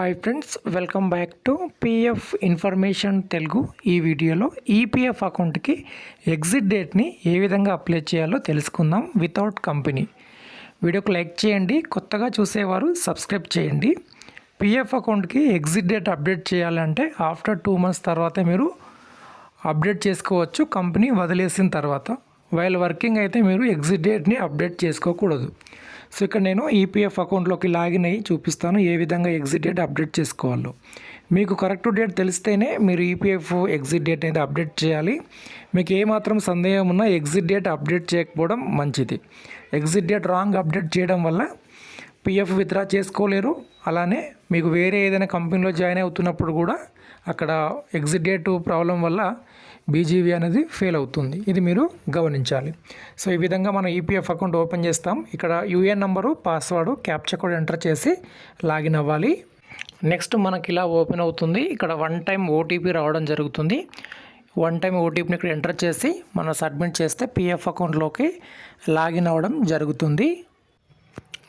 Hi friends welcome back to PF information Telugu ఈ వీడియోలో EPF అకౌంట్కి ఎగ్జిట్ డేట్ని ఏ విధంగా అప్లై చేయాలో తెలుసుకుందాం వితౌట్ కంపెనీ వీడియోకు లైక్ చేయండి కొత్తగా చూసేవారు సబ్స్క్రైబ్ చేయండి. పిఎఫ్ అకౌంట్కి ఎగ్జిట్ డేట్ అప్డేట్ చేయాలంటే ఆఫ్టర్ టూ మంత్స్ తర్వాత మీరు అప్డేట్ చేసుకోవచ్చు కంపెనీ వదిలేసిన తర్వాత. వైల్ వర్కింగ్ అయితే మీరు ఎగ్జిట్ డేట్ని అప్డేట్ చేసుకోకూడదు. సో ఇక్కడ నేను ఈపీఎఫ్ అకౌంట్లోకి లాగిన్ అయ్యి చూపిస్తాను ఏ విధంగా ఎగ్జిట్ డేట్ అప్డేట్ చేసుకోవాలో. మీకు కరెక్ట్ డేట్ తెలిస్తేనే మీరు ఈపీఎఫ్ ఎగ్జిట్ డేట్ అనేది అప్డేట్ చేయాలి. మీకు ఏమాత్రం సందేహం ఉన్నా ఎగ్జిట్ డేట్ అప్డేట్ చేయకపోవడం మంచిది. ఎగ్జిట్ డేట్ రాంగ్ అప్డేట్ చేయడం వల్ల పిఎఫ్ విత్డ్రా చేసుకోలేరు. అలానే మీకు వేరే ఏదైనా కంపెనీలో జాయిన్ అవుతున్నప్పుడు కూడా అక్కడ ఎగ్జిట్ డేట్ ప్రాబ్లం వల్ల బీజీవీ అనేది ఫెయిల్ అవుతుంది. ఇది మీరు గమనించాలి. సో ఈ విధంగా మనం ఈపీఎఫ్ అకౌంట్ ఓపెన్ చేస్తాం. ఇక్కడ UAN number password capture code enter చేసి లాగిన్ అవ్వాలి. నెక్స్ట్ మనకి ఇలా ఓపెన్ అవుతుంది. ఇక్కడ వన్ టైం ఓటీపీ రావడం జరుగుతుంది. వన్ టైం ఓటీపీని ఇక్కడ ఎంటర్ చేసి మనం సబ్మిట్ చేస్తే పిఎఫ్ అకౌంట్లోకి లాగిన్ అవ్వడం జరుగుతుంది.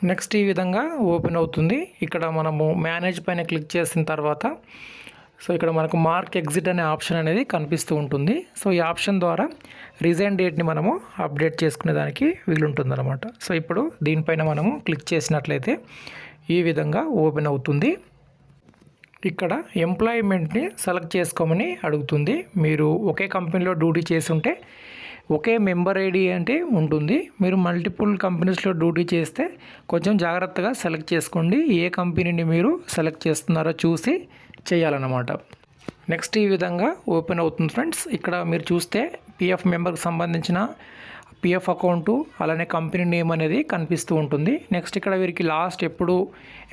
నెక్స్ట్ ఈ విధంగా ఓపెన్ అవుతుంది. ఇక్కడ మనము మేనేజ్ పైన క్లిక్ చేసిన తర్వాత సో ఇక్కడ మనకు మార్క్ ఎగ్జిట్ అనే ఆప్షన్ అనేది కనిపిస్తూ ఉంటుంది. సో ఈ ఆప్షన్ ద్వారా రిజైన్ డేట్ని మనము అప్డేట్ చేసుకునే దానికి వీలుంటుంది అనమాట సో ఇప్పుడు దీనిపైన మనము క్లిక్ చేసినట్లయితే ఈ విధంగా ఓపెన్ అవుతుంది. ఇక్కడ ఎంప్లాయ్మెంట్ని సెలెక్ట్ చేసుకోమని అడుగుతుంది. మీరు ఒకే కంపెనీలో డ్యూటీ చేసి ఉంటే ఒకే మెంబర్ ఐడి అంటే ఉంటుంది. మీరు మల్టిపుల్ కంపెనీస్లో డ్యూటీ చేస్తే కొంచెం జాగ్రత్తగా సెలెక్ట్ చేసుకోండి. ఏ కంపెనీని మీరు సెలెక్ట్ చేస్తున్నారో చూసి చేయాలన్నమాట. నెక్స్ట్ ఈ విధంగా ఓపెన్ అవుతుంది ఫ్రెండ్స్. ఇక్కడ మీరు చూస్తే పిఎఫ్ మెంబర్కి సంబంధించిన పిఎఫ్ అకౌంటు అలానే కంపెనీ నేమ్ అనేది కనిపిస్తూ ఉంటుంది. నెక్స్ట్ ఇక్కడ వీరికి లాస్ట్ ఎప్పుడు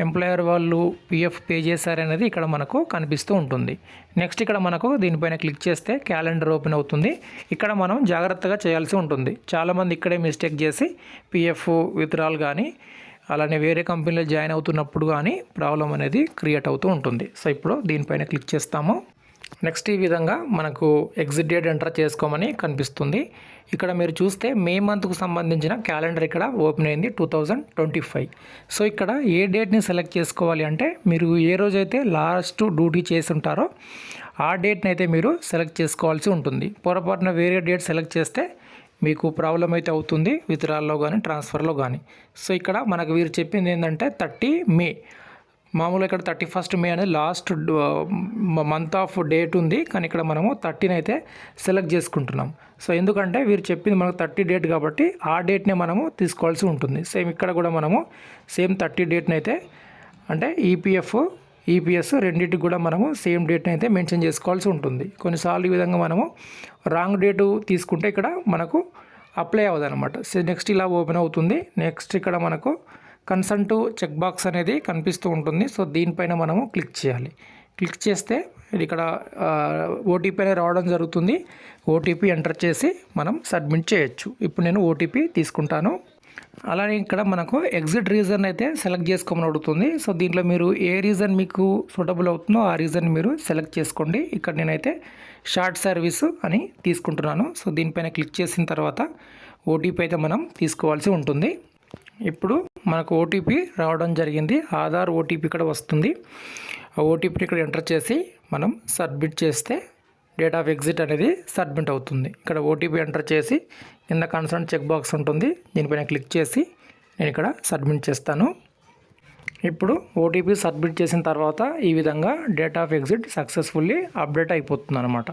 ఎంప్లాయర్ వాళ్ళు పిఎఫ్ పే చేశారనేది ఇక్కడ మనకు కనిపిస్తూ ఉంటుంది. నెక్స్ట్ ఇక్కడ మనకు దీనిపైన క్లిక్ చేస్తే క్యాలెండర్ ఓపెన్ అవుతుంది. ఇక్కడ మనం జాగ్రత్తగా చేయాల్సి ఉంటుంది. చాలామంది ఇక్కడే మిస్టేక్ చేసి పిఎఫ్ విత్డ్రాల్ కానీ అలానే వేరే కంపెనీలో జాయిన్ అవుతున్నప్పుడు కానీ ప్రాబ్లం అనేది క్రియేట్ అవుతూ ఉంటుంది. సో ఇప్పుడు దీనిపైన క్లిక్ చేస్తాము. నెక్స్ట్ ఈ విధంగా మనకు ఎగ్జిట్ డేట్ ఎంటర్ చేసుకోమని కనిపిస్తుంది. ఇక్కడ మీరు చూస్తే మే మంత్కు సంబంధించిన క్యాలెండర్ ఇక్కడ ఓపెన్ అయింది two thousand twenty five so ఇక్కడ ఏ డేట్ని సెలెక్ట్ చేసుకోవాలి అంటే మీరు ఏ రోజైతే లాస్ట్ డ్యూటీ చేసి ఉంటారో ఆ డేట్ని అయితే మీరు సెలెక్ట్ చేసుకోవాల్సి ఉంటుంది. పొరపాటున వేరే డేట్ సెలెక్ట్ చేస్తే మీకు ప్రాబ్లం అయితే అవుతుంది విత్డ్రాల్లో కానీ ట్రాన్స్ఫర్లో కానీ సో ఇక్కడ మనకు వీరు చెప్పింది ఏంటంటే థర్టీ మే. మామూలుగా ఇక్కడ థర్టీ ఫస్ట్ మే అనేది లాస్ట్ మంత్ ఆఫ్ డేట్ ఉంది. కానీ ఇక్కడ మనము థర్టీన్ అయితే సెలెక్ట్ చేసుకుంటున్నాం. సో ఎందుకంటే వీరు చెప్పింది మనకు థర్టీ డేట్ కాబట్టి ఆ డేట్నే మనము తీసుకోవాల్సి ఉంటుంది. సేమ్ ఇక్కడ కూడా మనము సేమ్ థర్టీ డేట్ని అయితే అంటే ఈపీఎఫ్ ఈపీఎస్ రెండింటికి కూడా మనము సేమ్ డేట్ని అయితే మెన్షన్ చేసుకోవాల్సి ఉంటుంది. కొన్నిసార్లు ఈ విధంగా మనము రాంగ్ డేటు తీసుకుంటే ఇక్కడ మనకు అప్లై అవ్వదు అనమాట నెక్స్ట్ ఇలా ఓపెన్ అవుతుంది. నెక్స్ట్ ఇక్కడ మనకు కన్సంట్ చెక్ బాక్స్ అనేది కనిపిస్తూ ఉంటుంది. సో దీనిపైన మనము క్లిక్ చేయాలి. క్లిక్ చేస్తే ఇక్కడ ఓటీపీ అనేది రావడం జరుగుతుంది. ఓటీపీ ఎంటర్ చేసి మనం సబ్మిట్ చేయొచ్చు. ఇప్పుడు నేను ఓటీపీ తీసుకుంటాను. అలానే ఇక్కడ మనకు ఎగ్జిట్ రీజన్ అయితే సెలెక్ట్ చేసుకోమని అడుగుతుంది. సో దీంట్లో మీరు ఏ రీజన్ మీకు సూటబుల్ అవుతుందో ఆ రీజన్ మీరు సెలెక్ట్ చేసుకోండి. ఇక్కడ నేనైతే షార్ట్ సర్వీస్ అని తీసుకుంటున్నాను. సో దీనిపైన క్లిక్ చేసిన తర్వాత ఓటీపీ అయితే మనం తీసుకోవాల్సి ఉంటుంది. ఇప్పుడు మనకు ఓటీపీ రావడం జరిగింది. ఆధార్ ఓటీపీ ఇక్కడ వస్తుంది. ఆ ఓటీపీని ఇక్కడ ఎంటర్ చేసి మనం సబ్మిట్ చేస్తే డేట్ ఆఫ్ ఎగ్జిట్ అనేది సబ్మిట్ అవుతుంది. ఇక్కడ ఓటీపీ ఎంటర్ చేసి కింద కన్సర్న్ చెక్ బాక్స్ ఉంటుంది. దీనిపైన క్లిక్ చేసి నేను ఇక్కడ సబ్మిట్ చేస్తాను. ఇప్పుడు ఓటీపీ సబ్మిట్ చేసిన తర్వాత ఈ విధంగా date of exit successfully update అయిపోతుంది అనమాట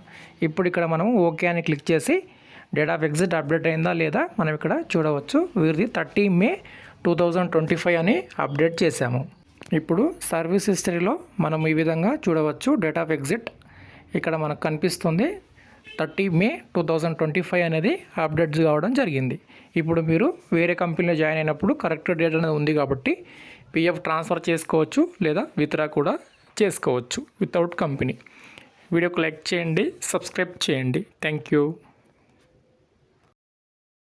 ఇప్పుడు ఇక్కడ మనం ఓకే అని క్లిక్ చేసి డేట్ ఆఫ్ ఎగ్జిట్ అప్డేట్ అయిందా లేదా మనం ఇక్కడ చూడవచ్చు. వీరిది thirty May two thousand twenty five అని అప్డేట్ చేశాము. ఇప్పుడు సర్వీస్ హిస్టరీలో మనం ఈ విధంగా చూడవచ్చు డేట్ ఆఫ్ ఎగ్జిట్. ఇక్కడ మనకు కనిపిస్తుంది thirty May two thousand twenty five అనేది అప్డేట్స్ కావడం జరిగింది. ఇప్పుడు మీరు వేరే కంపెనీలో జాయిన్ అయినప్పుడు కరెక్ట్ డేట్ అనేది ఉంది కాబట్టి పిఎఫ్ ట్రాన్స్ఫర్ చేసుకోవచ్చు లేదా విత్డ్రా కూడా చేసుకోవచ్చు వితౌట్ కంపెనీ. వీడియోకి లైక్ చేయండి సబ్స్క్రైబ్ చేయండి. Thank you.